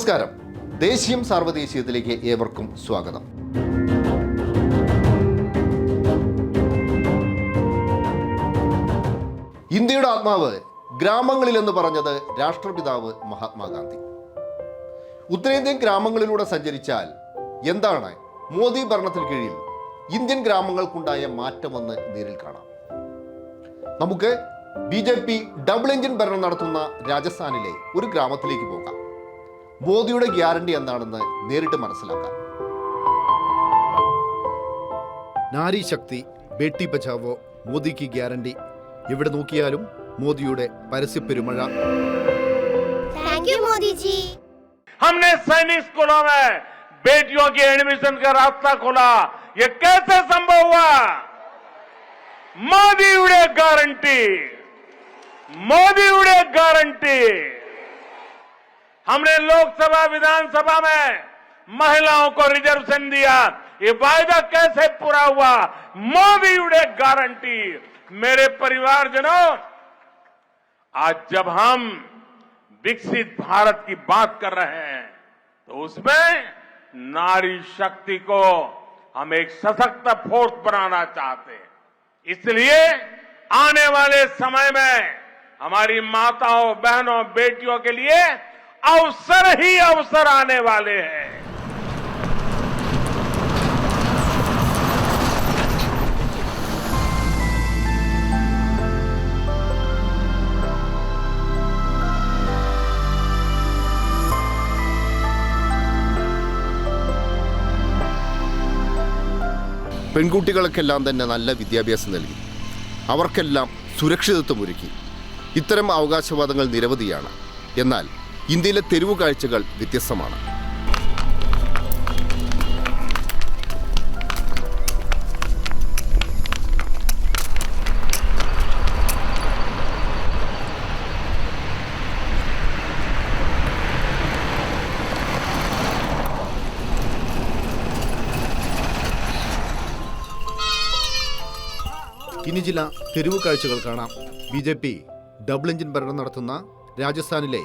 നമസ്കാരം. ദേശീയം സാർവദേശീയത്തിലേക്ക് ഏവർക്കും സ്വാഗതം. ഇന്ത്യയുടെ ആത്മാവ് ഗ്രാമങ്ങളിലെന്ന് പറഞ്ഞത് രാഷ്ട്രപിതാവ് മഹാത്മാഗാന്ധി. ഉത്തരേന്ത്യൻ ഗ്രാമങ്ങളിലൂടെ സഞ്ചരിച്ചാൽ എന്താണ് മോദി ഭരണത്തിന് കീഴിൽ ഇന്ത്യൻ ഗ്രാമങ്ങൾക്കുണ്ടായ മാറ്റമെന്ന് നേരിൽ കാണാം. നമുക്ക് B J P double engine ഭരണം നടത്തുന്ന രാജസ്ഥാനിലെ ഒരു ഗ്രാമത്തിലേക്ക് പോകാം. മോദിയുടെ ഗ്യാരണ്ടി എന്താണെന്ന് നേരിട്ട് മനസ്സിലാക്കാം നാരി ശക്തി ബേട്ടി ബച്ചാവോ മോദിക്ക് ഗ്യാരണ്ടി എവിടെ നോക്കിയാലും മോദിയുടെ പരസ്യപ്പെരുമഴ थैंक यू मोदी जी हमने सैनिक स्कूलों में बेटियों के एडमिशन का रास्ता खोला ये कैसे संभव हुआ മോദിയുടെ गारंटी മോദിയുടെ गारंटी हमने लोकसभा, विधानसभा में महिलाओं को रिजर्वेशन दिया। ये वायदा कैसे पूरा हुआ? मोदी गारंटी। मेरे परिवारजनों, आज जब हम विकसित भारत की बात कर रहे हैं तो उसमें नारी शक्ति को हम एक सशक्त फोर्स बनाना चाहते हैं। इसलिए आने वाले समय में हमारी माताओं, बहनों, बेटियों के लिए अवसर ही अवसर आने वाले हैं പെൺകുട്ടികൾക്കെല്ലാം തന്നെ നല്ല വിദ്യാഭ്യാസം നൽകി അവർക്കെല്ലാം സുരക്ഷിതത്വം ഒരുക്കി ഇത്തരം അവകാശവാദങ്ങൾ നിരവധിയാണ് എന്നാൽ ഇന്ത്യയിലെ തെരുവു കാഴ്ചകൾ വ്യത്യസ്തമാണ്. ഇനി ചില തെരുവു കാഴ്ചകൾ കാണാം. B J P double engine ഭരണം നടത്തുന്ന രാജസ്ഥാനിലെ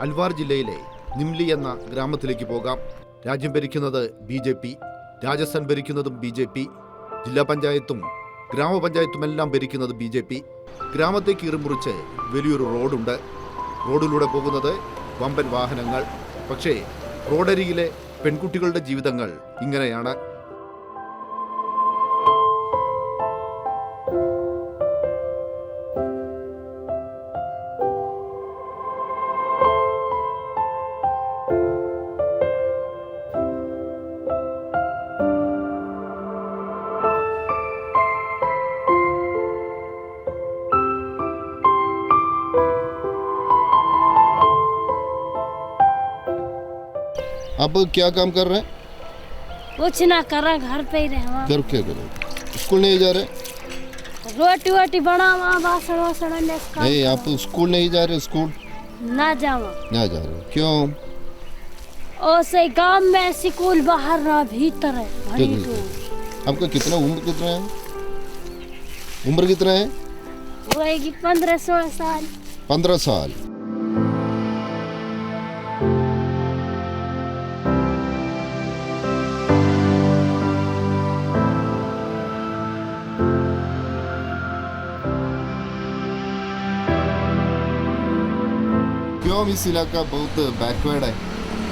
അൽവാർ ജില്ലയിലെ നിംലി എന്ന ഗ്രാമത്തിലേക്ക് പോകാം. രാജ്യം ഭരിക്കുന്നത് ബി ജെ പി രാജസ്ഥാൻ ഭരിക്കുന്നതും ബി ജെ പി ജില്ലാ പഞ്ചായത്തും ഗ്രാമപഞ്ചായത്തുമെല്ലാം ഭരിക്കുന്നത് ബി ജെ പി. ഗ്രാമത്തെ കീറിമുറിച്ച് വലിയൊരു റോഡുണ്ട്. റോഡിലൂടെ പോകുന്നത് വമ്പൻ വാഹനങ്ങൾ. പക്ഷേ റോഡരികിലെ പെൺകുട്ടികളുടെ ജീവിതങ്ങൾ ഇങ്ങനെയാണ്. आप क्या काम कर रहे हैं? कुछ ना करा घर पे ही रहे घर क्या कर? स्कूल नहीं जा रहे? रोटी वोटी बासण वासण अन्य नहीं आप स्कूल नहीं जा रहे स्कूल? ना जावा। ना जा रहे क्यों? और से गाँव में स्कूल बाहर ना भीतर है है। आपका कितना उम्र कितना है? उम्र कितना है? होएगी पंद्रह सोलह साल। पंद्रह साल। क्यों इस इलाका बहुत बैकवर्ड है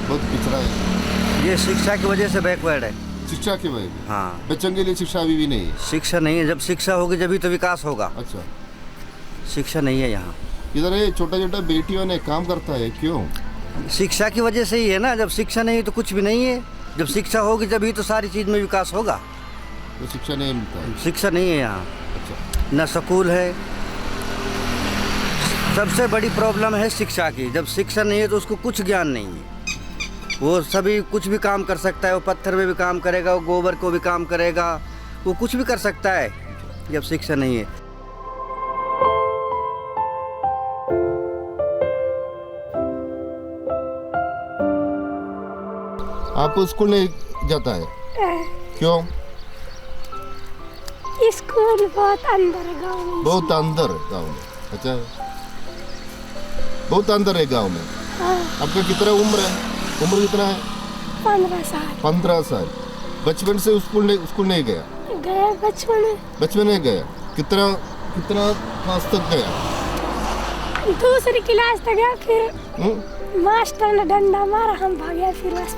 बहुत पिछड़ा है। ये शिक्षा की वजह से बैकवर्ड है। शिक्षा की वजह हाँ। बच्चों के लिए शिक्षा अभी भी नहीं है? शिक्षा नहीं है। जब शिक्षा होगी जभी तो विकास होगा। अच्छा। शिक्षा नहीं है यहाँ। इधर ये छोटा छोटा बेटियों ने काम करता है क्यों? शिक्षा की वजह से ही है ना। जब शिक्षा नहीं है तो कुछ भी नहीं है। जब शिक्षा होगी जभी तो सारी चीज़ में विकास होगा। तो शिक्षा नहीं मिलता है। शिक्षा नहीं है यहाँ। अच्छा। न स्कूल है सबसे बड़ी प्रॉब्लम है शिक्षा की। जब शिक्षा नहीं है तो उसको कुछ ज्ञान नहीं है। वो सभी कुछ भी काम कर सकता है वो पत्थर में भी काम करेगा वो गोबर को भी काम करेगा वो कुछ भी कर सकता है जब शिक्षा नहीं है। आप स्कूल नहीं जाता है? क्यों? स्कूल बहुत अंदर गाँव बहुत अंदर गाँव में। अच्छा। बहुत अंदर है गाँव में। आपका कितना उम्र है? उम्र कितना है? पंद्रह साल। पंद्रह साल। बचपन से स्कूल नहीं स्कूल नहीं गया? गया बचपन में। बचपन में गया? कितना कितना क्लास तक गया? दूसरी क्लास तक गया फिर हम्म? मास्टर ने डंडा मारा हम भागे फिर बस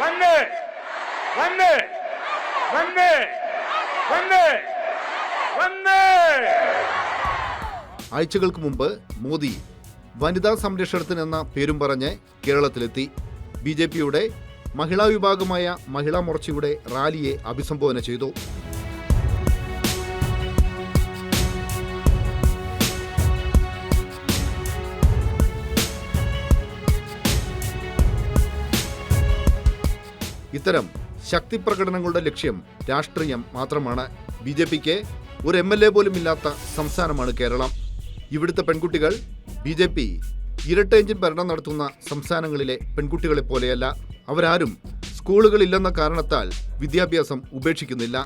വന്ന്. വന്ന്. വന്ന്. വന്ന്. വന്ന്. ആഴ്ചകൾക്ക് മുമ്പ് മോദി വനിതാ സംരക്ഷണത്തിനെന്ന പേരും പറഞ്ഞ് കേരളത്തിലെത്തി. ബി ജെ പിയുടെ മഹിളാ വിഭാഗമായ മഹിളാ മോർച്ചയുടെ റാലിയെ അഭിസംബോധന ചെയ്തു. ഇത്തരം ശക്തി പ്രകടനങ്ങളുടെ ലക്ഷ്യം രാഷ്ട്രീയം മാത്രമാണ്. ബി ജെ പിക്ക് ഒരു എം എൽ എ പോലും ഇല്ലാത്ത സംസ്ഥാനമാണ് കേരളം. ഇവിടുത്തെ പെൺകുട്ടികൾ ബി ജെ പി ഇരട്ട എഞ്ചിൻ ഭരണം നടത്തുന്ന സംസ്ഥാനങ്ങളിലെ പെൺകുട്ടികളെ പോലെയല്ല അവരാരും സ്കൂളുകളില്ലെന്ന കാരണത്താൽ വിദ്യാഭ്യാസം ഉപേക്ഷിക്കുന്നില്ല.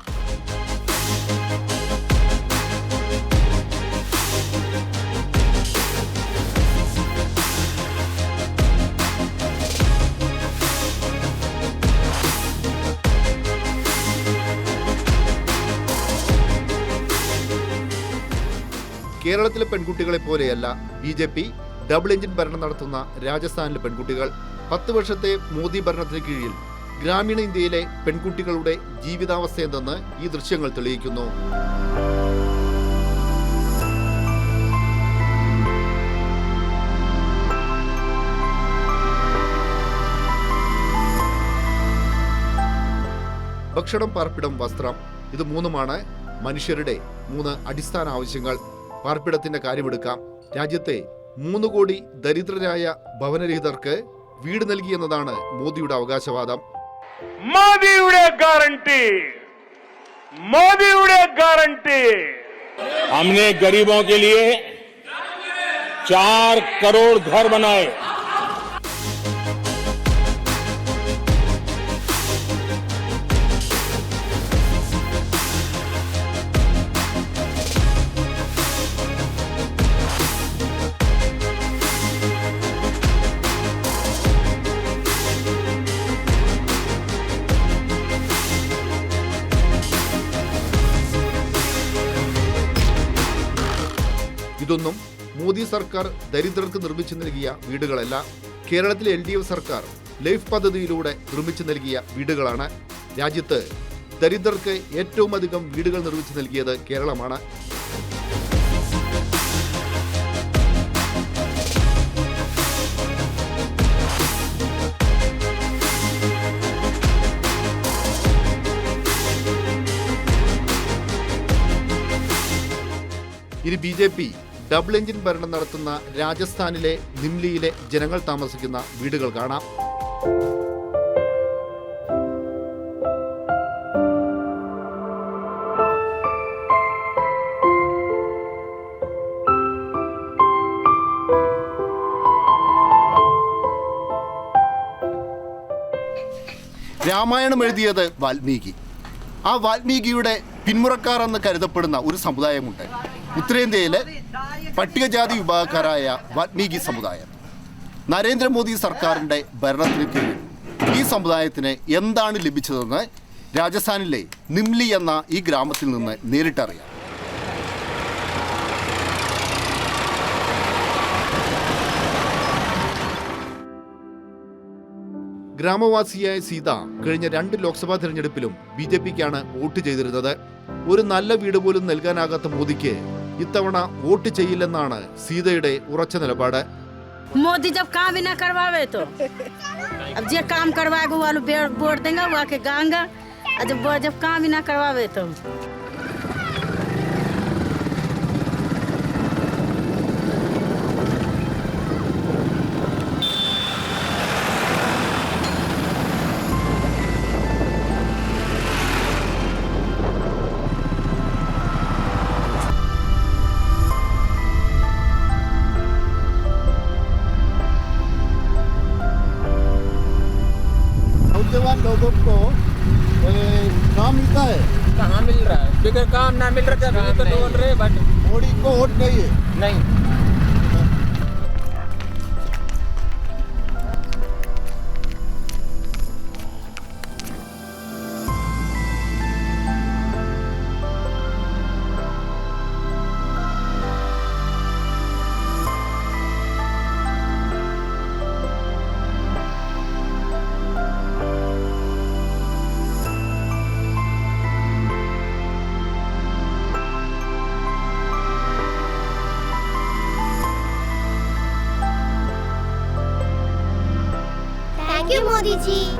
കേരളത്തിലെ പെൺകുട്ടികളെ പോലെയല്ല B J P double engine ഭരണം നടത്തുന്ന രാജസ്ഥാനിലെ പെൺകുട്ടികൾ. പത്ത് വർഷത്തെ മോദി ഭരണത്തിന് കീഴിൽ ഗ്രാമീണ ഇന്ത്യയിലെ പെൺകുട്ടികളുടെ ജീവിതാവസ്ഥ എന്തെന്ന് ഈ ദൃശ്യങ്ങൾ തെളിയിക്കുന്നു. ഭക്ഷണം പാർപ്പിടം വസ്ത്രം ഇത് മൂന്നുമാണ് മനുഷ്യരുടെ മൂന്ന് അടിസ്ഥാന ആവശ്യങ്ങൾ. പാർപ്പിടത്തിന്റെ കാര്യമെടുക്കാം രാജ്യത്തെ മൂന്ന് കോടി ദരിദ്രരായ ഭവനരഹിതർക്ക് വീട് നൽകിയെന്നതാണ് മോദിയുടെ അവകാശവാദം മോദിയുടെ ഗ്യാരണ്ടി മോദിയുടെ ഗ്യാരണ്ടി हमने गरीबों के लिए चार करोड़ घर बनाए മോദി സർക്കാർ ദരിദ്രർക്ക് നിർമ്മിച്ചു നൽകിയ വീടുകളല്ല കേരളത്തിലെ എൽ ഡി എഫ് സർക്കാർ ലൈഫ് പദ്ധതിയിലൂടെ നിർമ്മിച്ചു നൽകിയ വീടുകളാണ്. രാജ്യത്ത് ദരിദ്രർക്ക് ഏറ്റവും അധികം വീടുകൾ നിർമ്മിച്ചു നൽകിയത് കേരളമാണ്. ഇനി B J P double engine ഭരണം നടത്തുന്ന രാജസ്ഥാനിലെ നിംലിയിലെ ജനങ്ങൾ താമസിക്കുന്ന വീടുകൾ കാണാം. രാമായണം എഴുതിയത് വാൽമീകി. ആ വാൽമീകിയുടെ പിന്മുറക്കാർ എന്ന് കരുതപ്പെടുന്ന ഒരു സമുദായമുണ്ട്. ഉത്തരേന്ത്യയിലെ പട്ടികജാതി വിഭാഗക്കാരായ വാത്മീകി സമുദായം. നരേന്ദ്രമോദി സർക്കാരിന്റെ ഭരണത്തിന് കീഴിൽ ഈ സമുദായത്തിന് എന്താണ് ലഭിച്ചതെന്ന് രാജസ്ഥാനിലെ നിംലി എന്ന ഈ ഗ്രാമത്തിൽ നിന്ന് നേരിട്ടറിയാം. ഗ്രാമവാസിയായ സീത കഴിഞ്ഞ രണ്ട് ലോക്സഭാ തെരഞ്ഞെടുപ്പിലും ബി ജെ പിക്കാണ് വോട്ട് ചെയ്തിരുന്നത്. ഒരു നല്ല വീട് പോലും നൽകാനാകാത്ത മോദിക്ക് ഇത്തവണ വോട്ട് ചെയ്യില്ലെന്നാണ് സീതയുടെ ഉറച്ച നിലപാട് मोदी जब काम ही ना करवावे तो अब जे काम करवाएगा वो वालों बे- वोट देंगे वो आके गाएंगे और जब वो- जब काम ही ना करवावे तो काम ना मिल रहा है तो बोल रहे बट मोदी को वोट नहीं है नहीं। 第七